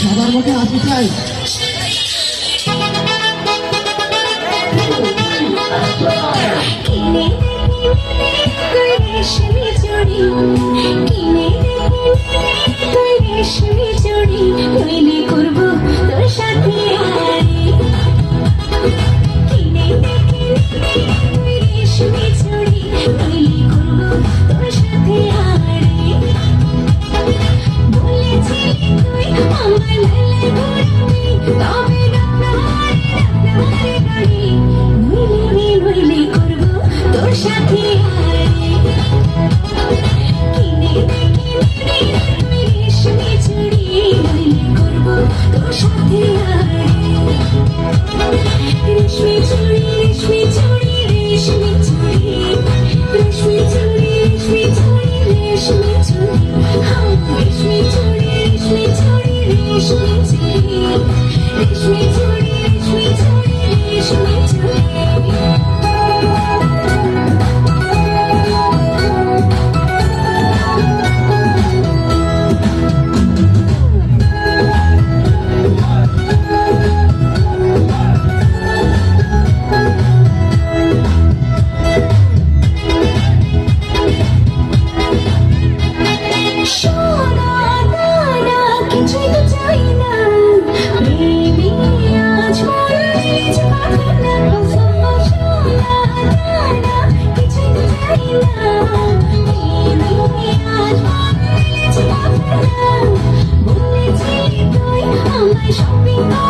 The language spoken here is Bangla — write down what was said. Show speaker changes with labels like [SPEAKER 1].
[SPEAKER 1] সবার মধ্যে আসতে চাই
[SPEAKER 2] কিনে 小兵